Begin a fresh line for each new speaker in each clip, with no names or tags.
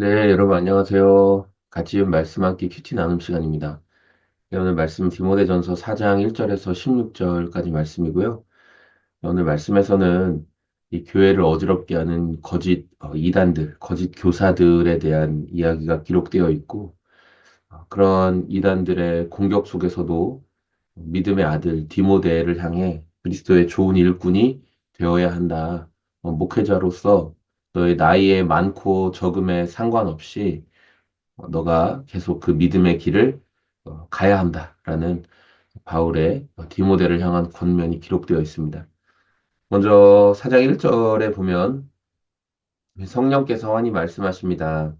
네, 여러분 안녕하세요. 같이 말씀 함께 큐티 나눔 시간입니다. 네, 오늘 말씀 디모데전서 4장 1절에서 16절까지 말씀이고요. 오늘 말씀에서는 이 교회를 어지럽게 하는 거짓 어, 이단들, 거짓 교사들에 대한 이야기가 기록되어 있고 어, 그런 이단들의 공격 속에서도 믿음의 아들 디모데를 향해 그리스도의 좋은 일꾼이 되어야 한다. 어, 목회자로서 너의 나이에 많고 적음에 상관없이 어, 너가 계속 그 믿음의 길을 어, 가야 한다라는 바울의 어, 디모데를 향한 권면이 기록되어 있습니다. 먼저 4장 1절에 보면 성령께서 환히 말씀하십니다.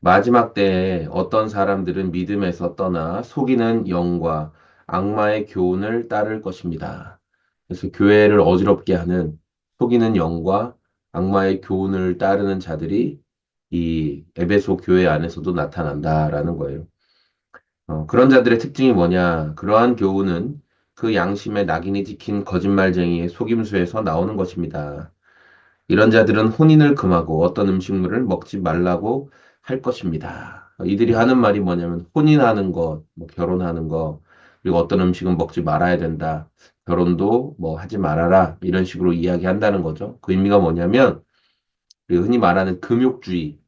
마지막 때에 어떤 사람들은 믿음에서 떠나 속이는 영과 악마의 교훈을 따를 것입니다. 그래서 교회를 어지럽게 하는 속이는 영과 악마의 교훈을 따르는 자들이 이 에베소 교회 안에서도 나타난다라는 거예요. 어, 그런 자들의 특징이 뭐냐? 그러한 교훈은 그 양심의 낙인이 찍힌 거짓말쟁이의 속임수에서 나오는 것입니다. 이런 자들은 혼인을 금하고 어떤 음식물을 먹지 말라고 할 것입니다. 이들이 하는 말이 뭐냐면 혼인하는 것, 뭐 결혼하는 거, 그리고 어떤 음식은 먹지 말아야 된다. 결혼도 뭐 하지 말아라. 이런 식으로 이야기한다는 거죠. 그 의미가 뭐냐면 그 흔히 말하는 금욕주의,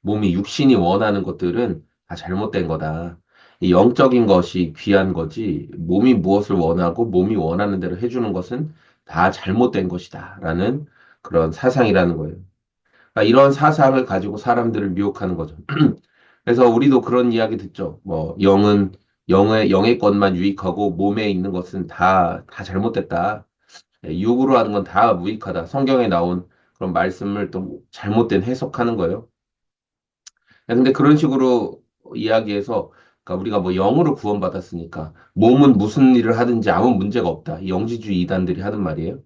몸이 육신이 원하는 것들은 다 잘못된 거다. 이 영적인 것이 귀한 거지, 몸이 무엇을 원하고 몸이 원하는 대로 해주는 것은 다 잘못된 것이다. 라는 그런 사상이라는 거예요. 그러니까 이런 사상을 가지고 사람들을 미혹하는 거죠. 그래서 우리도 그런 이야기 듣죠. 뭐, 영은, 영의, 영의 것만 유익하고 몸에 있는 것은 다, 다 잘못됐다. 예, 육으로 하는 건 다 무익하다. 성경에 나온 그런 말씀을 또 잘못된 해석하는 거예요. 네, 근데 그런 식으로 이야기해서 그러니까 우리가 뭐 영으로 구원받았으니까 몸은 무슨 일을 하든지 아무 문제가 없다. 이 영지주의 이단들이 하는 말이에요.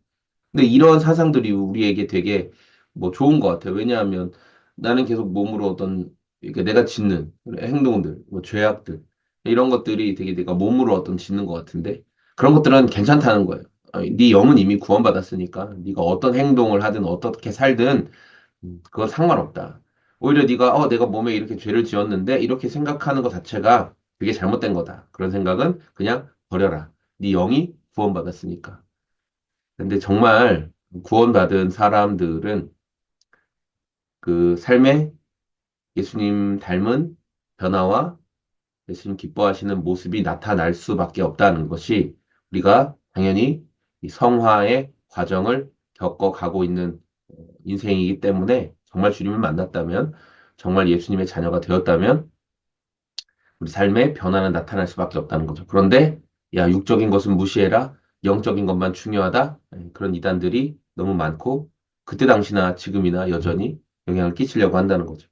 근데 이런 사상들이 우리에게 되게 뭐 좋은 것 같아요. 왜냐하면 나는 계속 몸으로 어떤 이렇게 내가 짓는 행동들, 뭐 죄악들 이런 것들이 되게 내가 몸으로 어떤 짓는 것 같은데 그런 것들은 괜찮다는 거예요. 어, 네 영은 이미 구원받았으니까 네가 어떤 행동을 하든 어떻게 살든 음, 그건 상관없다. 오히려 네가 어 내가 몸에 이렇게 죄를 지었는데 이렇게 생각하는 것 자체가 그게 잘못된 거다. 그런 생각은 그냥 버려라. 네 영이 구원받았으니까. 근데 정말 구원받은 사람들은 그 삶에 예수님 닮은 변화와 예수님 기뻐하시는 모습이 나타날 수밖에 없다는 것이 우리가 당연히 이 성화의 과정을 겪어가고 있는 인생이기 때문에 정말 주님을 만났다면, 정말 예수님의 자녀가 되었다면, 우리 삶에 변화는 나타날 수밖에 없다는 거죠. 그런데, 야, 육적인 것은 무시해라. 영적인 것만 중요하다. 예, 그런 이단들이 너무 많고, 그때 당시나 지금이나 여전히 영향을 끼치려고 한다는 거죠.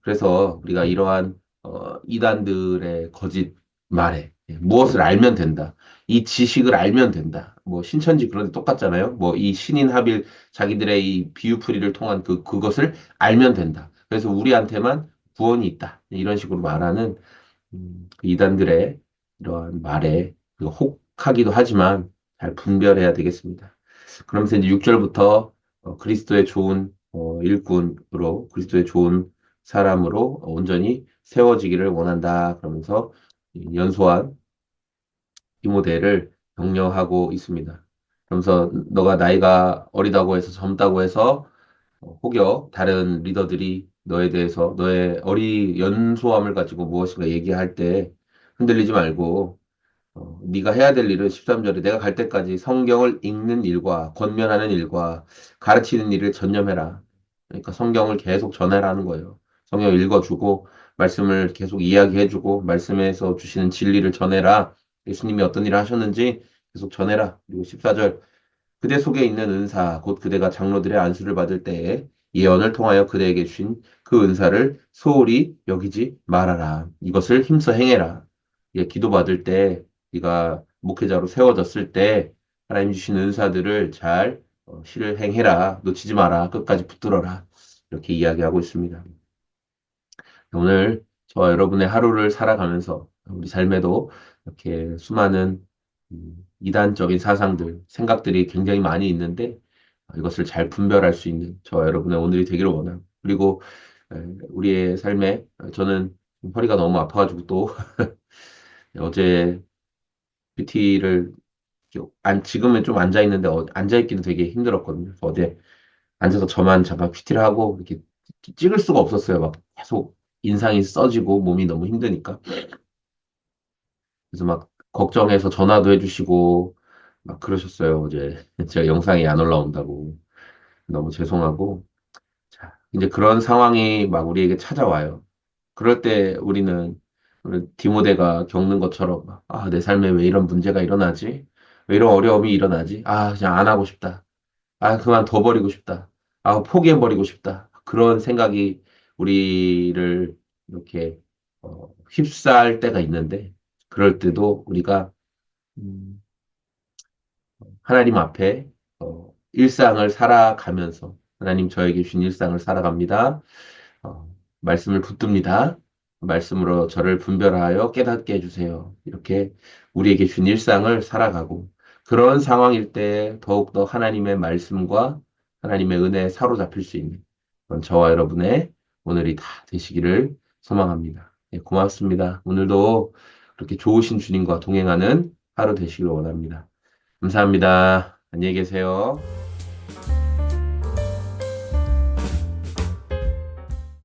그래서 우리가 이러한 어, 이단들의 거짓 말에 예, 무엇을 알면 된다. 이 지식을 알면 된다. 뭐 신천지 그런 데 똑같잖아요. 뭐 이 신인 합일 자기들의 이 비유풀이를 통한 그 그것을 알면 된다. 그래서 우리한테만 구원이 있다. 이런 식으로 말하는 음, 그 이단들의 이러한 말에 그 혹하기도 하지만 잘 분별해야 되겠습니다. 그러면서 이제 6절부터 어, 그리스도의 좋은 어, 일꾼으로 그리스도의 좋은 사람으로 온전히 세워지기를 원한다. 그러면서 연소한 디모데를 격려하고 있습니다. 그러면서 너가 나이가 어리다고 해서 젊다고 해서 혹여 다른 리더들이 너에 대해서 너의 어리 연소함을 가지고 무엇인가 얘기할 때 흔들리지 말고 어, 네가 해야 될 일은 13절에 내가 갈 때까지 성경을 읽는 일과 권면하는 일과 가르치는 일을 전념해라. 그러니까 성경을 계속 전해라는 거예요. 성경 읽어주고 말씀을 계속 이야기해주고 말씀에서 주시는 진리를 전해라. 예수님이 어떤 일을 하셨는지 계속 전해라. 그리고 14절 그대 속에 있는 은사 곧 그대가 장로들의 안수를 받을 때에 예언을 통하여 그대에게 주신 그 은사를 소홀히 여기지 말아라. 이것을 힘써 행해라. 예, 기도받을 때 네가 목회자로 세워졌을 때 하나님 주신 은사들을 잘 어, 실행해라. 놓치지 마라. 끝까지 붙들어라. 이렇게 이야기하고 있습니다. 오늘 저와 여러분의 하루를 살아가면서 우리 삶에도 이렇게 수많은 음, 이단적인 사상들, 생각들이 굉장히 많이 있는데 이것을 잘 분별할 수 있는 저와 여러분의 오늘이 되기를 원합니다. 그리고 에, 우리의 삶에 저는 허리가 너무 아파가지고 또 어제 PT를 안, 지금은 좀 앉아 있는데 어, 앉아 있기도 되게 힘들었거든요. 어제 앉아서 저만 잠깐 PT를 하고 이렇게 찍을 수가 없었어요. 막 계속 인상이 써지고 몸이 너무 힘드니까. 그래서 막 걱정해서 전화도 해주시고 막 그러셨어요. 어제 제가 영상이 안 올라온다고 너무 죄송하고 자 이제 그런 상황이 막 우리에게 찾아와요. 그럴 때 우리는 우리 디모데가 겪는 것처럼 아, 내 삶에 왜 이런 문제가 일어나지? 왜 이런 어려움이 일어나지? 아, 그냥 안 하고 싶다. 아, 그만 둬버리고 싶다. 아, 포기해 버리고 싶다. 그런 생각이 우리를 이렇게 어, 휩싸일 때가 있는데 그럴 때도 우리가 음, 하나님 앞에 어, 일상을 살아가면서 하나님 저에게 주신 일상을 살아갑니다. 어, 말씀을 붙듭니다. 말씀으로 저를 분별하여 깨닫게 해주세요. 이렇게 우리에게 준 일상을 살아가고 그런 상황일 때 더욱더 하나님의 말씀과 하나님의 은혜에 사로잡힐 수 있는 저와 여러분의 오늘이 다 되시기를 소망합니다. 예, 고맙습니다. 오늘도 그렇게 좋으신 주님과 동행하는 하루 되시길 원합니다. 감사합니다. 안녕히 계세요.